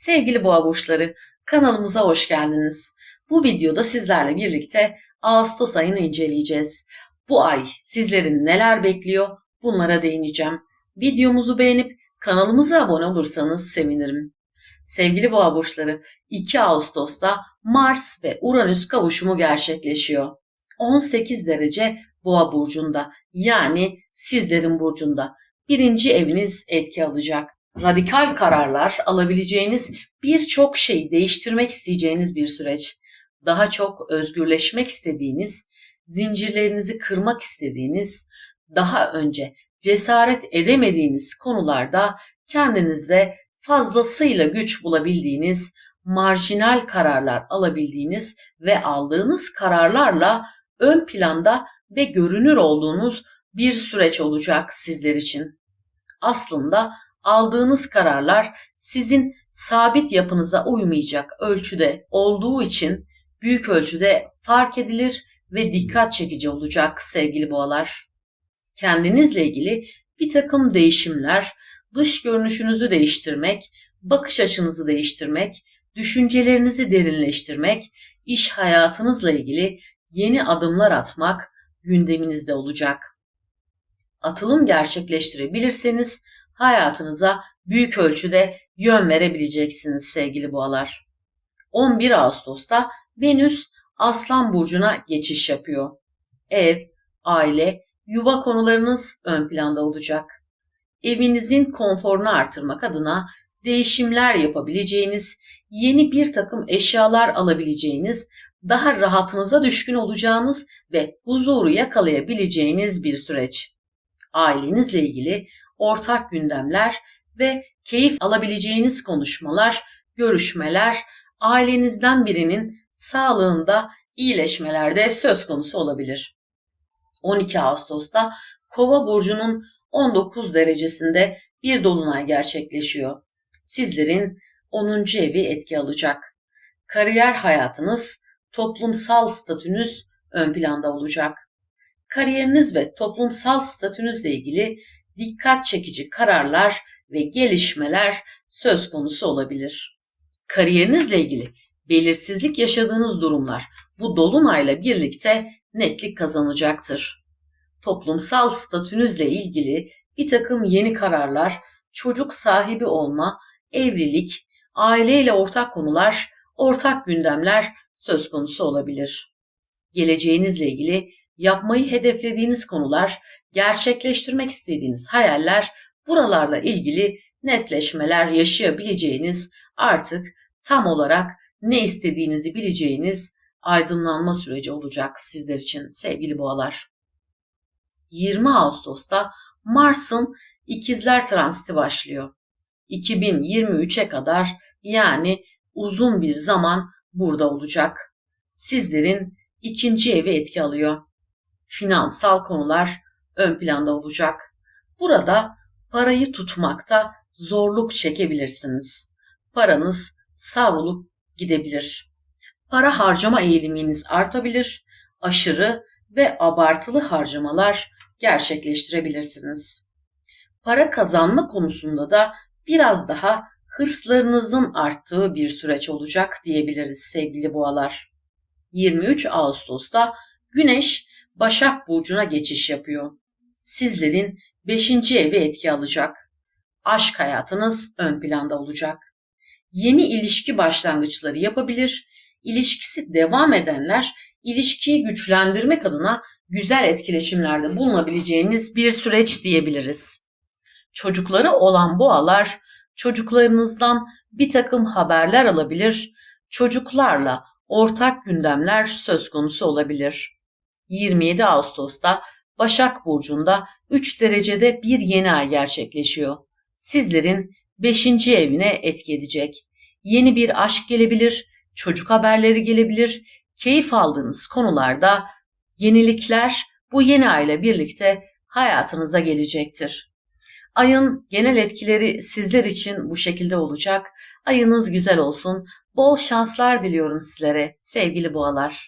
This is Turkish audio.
Sevgili boğa burçları, kanalımıza hoş geldiniz. Bu videoda sizlerle birlikte Ağustos ayını inceleyeceğiz. Bu ay sizlerin neler bekliyor bunlara değineceğim. Videomuzu beğenip kanalımıza abone olursanız sevinirim. Sevgili boğa burçları, 2 Ağustos'ta Mars ve Uranüs kavuşumu gerçekleşiyor. 18 derece boğa burcunda yani sizlerin burcunda. Birinci eviniz etki alacak radikal kararlar alabileceğiniz birçok şeyi değiştirmek isteyeceğiniz bir süreç. Daha çok özgürleşmek istediğiniz, zincirlerinizi kırmak istediğiniz, daha önce cesaret edemediğiniz konularda kendinizde fazlasıyla güç bulabildiğiniz, marjinal kararlar alabildiğiniz ve aldığınız kararlarla ön planda ve görünür olduğunuz bir süreç olacak sizler için. Aslında aldığınız kararlar sizin sabit yapınıza uymayacak ölçüde olduğu için büyük ölçüde fark edilir ve dikkat çekici olacak sevgili boğalar. Kendinizle ilgili bir takım değişimler, dış görünüşünüzü değiştirmek, bakış açınızı değiştirmek, düşüncelerinizi derinleştirmek, iş hayatınızla ilgili yeni adımlar atmak gündeminizde olacak. Atılım gerçekleştirebilirseniz hayatınıza büyük ölçüde yön verebileceksiniz sevgili boğalar. 11 Ağustos'ta Venüs Aslan burcuna geçiş yapıyor. Ev, aile, yuva konularınız ön planda olacak. Evinizin konforunu artırmak adına değişimler yapabileceğiniz, yeni bir takım eşyalar alabileceğiniz, daha rahatınıza düşkün olacağınız ve huzuru yakalayabileceğiniz bir süreç. Ailenizle ilgili ortak gündemler ve keyif alabileceğiniz konuşmalar, görüşmeler, ailenizden birinin sağlığında iyileşmelerde söz konusu olabilir. 12 Ağustos'ta Kova burcunun 19 derecesinde bir dolunay gerçekleşiyor. Sizlerin 10. evi etki alacak. Kariyer hayatınız, toplumsal statünüz ön planda olacak. Kariyeriniz ve toplumsal statünüzle ilgili dikkat çekici kararlar ve gelişmeler söz konusu olabilir. Kariyerinizle ilgili belirsizlik yaşadığınız durumlar bu dolunayla birlikte netlik kazanacaktır. Toplumsal statünüzle ilgili bir takım yeni kararlar, çocuk sahibi olma, evlilik, aileyle ortak konular, ortak gündemler söz konusu olabilir. Geleceğinizle ilgili yapmayı hedeflediğiniz konular gerçekleştirmek istediğiniz hayaller buralarla ilgili netleşmeler yaşayabileceğiniz artık tam olarak ne istediğinizi bileceğiniz aydınlanma süreci olacak sizler için sevgili boğalar. 20 Ağustos'ta Mars'ın ikizler transiti başlıyor. 2023'e kadar yani uzun bir zaman burada olacak. Sizlerin ikinci evi etki alıyor. Finansal konular ön planda olacak. Burada parayı tutmakta zorluk çekebilirsiniz. Paranız savrulup gidebilir. Para harcama eğiliminiz artabilir. Aşırı ve abartılı harcamalar gerçekleştirebilirsiniz. Para kazanma konusunda da biraz daha hırslarınızın arttığı bir süreç olacak diyebiliriz sevgili boğalar. 23 Ağustos'ta Güneş Başak Burcu'na geçiş yapıyor sizlerin beşinci evi etki alacak. Aşk hayatınız ön planda olacak. Yeni ilişki başlangıçları yapabilir, ilişkisi devam edenler ilişkiyi güçlendirmek adına güzel etkileşimlerde bulunabileceğiniz bir süreç diyebiliriz. Çocukları olan boğalar çocuklarınızdan bir takım haberler alabilir, çocuklarla ortak gündemler söz konusu olabilir. 27 Ağustos'ta Başak Burcu'nda 3 derecede bir yeni ay gerçekleşiyor. Sizlerin 5. evine etki edecek. Yeni bir aşk gelebilir, çocuk haberleri gelebilir, keyif aldığınız konularda yenilikler bu yeni ayla birlikte hayatınıza gelecektir. Ayın genel etkileri sizler için bu şekilde olacak. Ayınız güzel olsun. Bol şanslar diliyorum sizlere sevgili boğalar.